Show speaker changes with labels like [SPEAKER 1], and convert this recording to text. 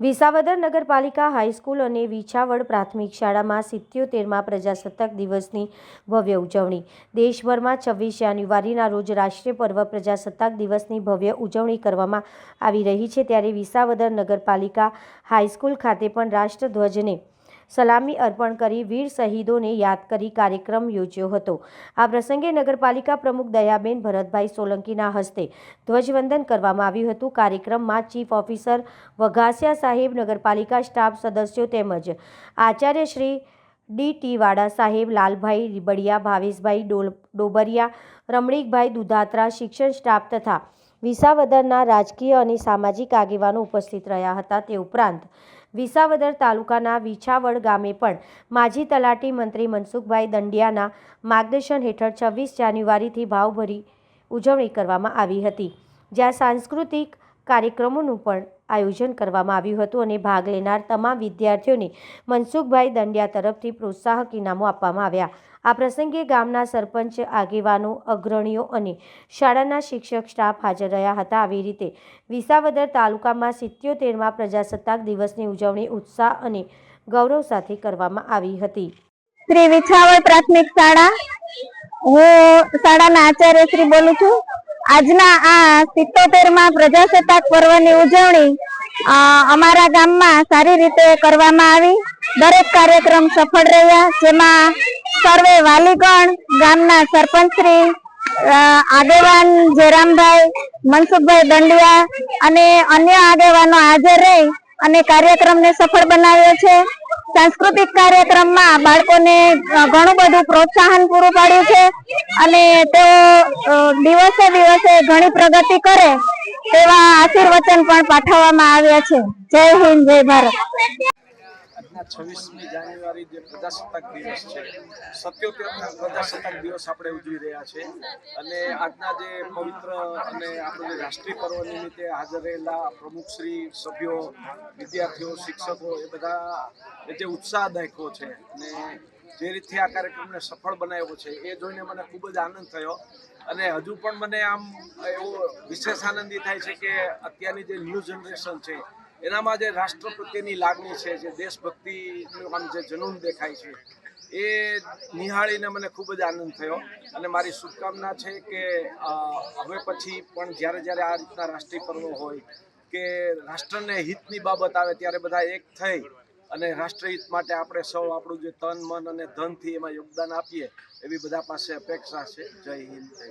[SPEAKER 1] વિસાવદર નગરપાલિકા હાઈસ્કૂલ અને વિછાવડ પ્રાથમિક શાળામાં સિત્યોતેરમાં પ્રજાસત્તાક દિવસની ભવ્ય ઉજવણી. દેશભરમાં છવ્વીસ જાન્યુઆરીના રોજ રાષ્ટ્રીય પર્વ પ્રજાસત્તાક દિવસની ભવ્ય ઉજવણી કરવામાં આવી રહી છે. ત્યારે વિસાવદર નગરપાલિકા હાઈસ્કૂલ ખાતે પણ રાષ્ટ્રધ્વજને સલામી અર્પણ કરી વીર શહીદોને યાદ કરી કાર્યક્રમ યોજ્યો હતો. આ પ્રસંગે નગરપાલિકા પ્રમુખ દયાબેન ભરતભાઈ સોલંકીના હસ્તે ધ્વજવંદન કરવામાં આવ્યું હતું. કાર્યક્રમમાં ચીફ ઓફિસર વઘાસિયા સાહેબ, નગરપાલિકા સ્ટાફ સદસ્યો તેમજ આચાર્ય શ્રી ડી ટી વાડા સાહેબ, લાલભાઈ રીબડિયા, ભાવેશભાઈ ડોલ, ડોબરિયા, રમણીકભાઈ દુધાત્રા, શિક્ષણ સ્ટાફ તથા વિસાવદરના રાજકીય અને સામાજિક આગેવાનો ઉપસ્થિત રહ્યા હતા તે ઉપરાંત વિસાવદર તાલુકાના વિછાવડ ગામે પણ માજી તલાટી મંત્રી મનસુખભાઈ દંડિયાના માર્ગદર્શન હેઠળ છવ્વીસ જાન્યુઆરીથી ભાવભરી ઉજવણી કરવામાં આવી હતી, જ્યાં સાંસ્કૃતિક કાર્યક્રમોનું પણ આયોજન કરવામાં આવ્યું હતું અને ભાગ લેનાર તમામ વિદ્યાર્થીઓને મનસુખભાઈ દંડિયા તરફથી પ્રોત્સાહક ઇનામો આપવામાં આવ્યા. આ પ્રસંગે ગામના સરપંચ, આગેવાનો, અગ્રણીઓ અને શાળાના શિક્ષક સ્ટાફ હાજર રહ્યા હતા. આવી રીતે વિસાવદર તાલુકામાં સિત્યોતેરમાં પ્રજાસત્તાક દિવસની ઉજવણી ઉત્સાહ અને ગૌરવ સાથે કરવામાં આવી હતી.
[SPEAKER 2] શ્રી વિછાવળ પ્રાથમિક શાળા. હું શાળાના આચાર્ય શ્રી બોલું છું. આજના આ સિત્તોતેરમાં પ્રજાસત્તાક પર્વની ઉજવણી અમારા ગામમાં સારી રીતે કરવામાં આવી. દરેક કાર્યક્રમ સફળ રહ્યા, જેમાં સર્વે વાલીગણ, ગામના સરપંચશ્રી શ્રી આગેવાન જેરામભાઈ મનસુખભાઈ દંડિયા અને અન્ય આગેવાનો હાજર રહી અને કાર્યક્રમને સફળ બનાવ્યો છે. સાંસ્કૃતિક કાર્યક્રમમાં બાળકોને ઘણું બધું પ્રોત્સાહન પૂરું પાડ્યું છે. અને તેઓ દિવસે દિવસે ઘણી પ્રગતિ કરે તેવા આશીર્વચન પણ પાઠવવામાં આવ્યા છે. જય હિન્દ, જય ભારત.
[SPEAKER 3] છવ્વીસમી જાન્યુઆરી જે પ્રજાસત્તાક દિવસ છે સત્યોતેર પ્રજાસત્તાક દિવસ આપણે ઉજવી રહ્યા છે. અને આજના જે પવિત્ર અને આપણે રાષ્ટ્રીય પર્વ નિમિત્તે હાજર રહેલા પ્રમુખશ્રી સભ્યો, વિદ્યાર્થીઓ, શિક્ષકો એ બધા જે ઉત્સાહ દાખ્યો છે. અને જે રીતથી આ કાર્યક્રમને સફળ બનાવ્યો છે, એ જોઈને મને ખૂબ જ આનંદ થયો. અને હજુ પણ મને આમ એવો વિશેષ આનંદી થાય છે કે અત્યારની જે ન્યૂ જનરેશન છે, એનામાં જે રાષ્ટ્ર પ્રત્યેની લાગણી છે, જે દેશભક્તિનું આમ જે જનૂન દેખાય છે, એ નિહાળીને મને ખૂબ જ આનંદ થયો. અને મારી શુભકામના છે કે હવે પછી પણ જ્યારે જ્યારે આ રીતના રાષ્ટ્રીય પર્વ હોય કે રાષ્ટ્રને હિતની બાબત આવે ત્યારે બધા એક થઈ અને રાષ્ટ્રહિત માટે આપણે સૌ આપણું જે તન, મન અને ધનથી એમાં યોગદાન આપીએ, એવી બધા પાસે અપેક્ષા છે. જય હિન્દ, જય